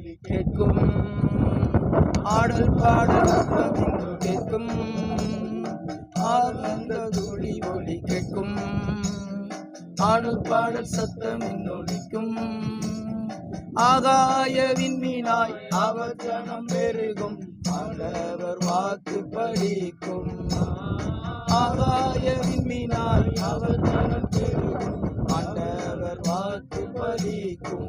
ஒளி கேட்கும். ஆடல் பாடல் சத்தமிங்கு கேட்கும். ஆனந்த துளி ஒளி கேட்கும். ஆடல் பாடல் சத்தம் இன்னொழிக்கும் ஆகாய விண்மீனாய் அவர் பெருகும். ஆண்டவர் வாக்கு படிக்கும் ஆகாய விண்மீனாய் அவர் பெருகும். ஆண்டவர் வாக்கு பலிக்கும்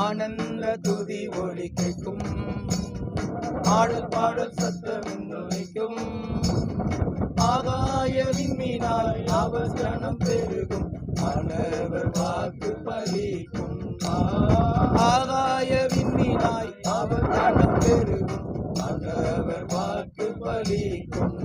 ஆனந்த துதி ஒளி கேட்கும். ஆடல் பாடல் சத்தம் நுழைக்கும் ஆகாய விண்மீனாய் அவர் பெருகும். மாணவர் வாக்கு பலிக்கும். ஆகாய விண்மீனாய் அவர் பெருகும். மாணவர் வாக்கு பலிக்கும்.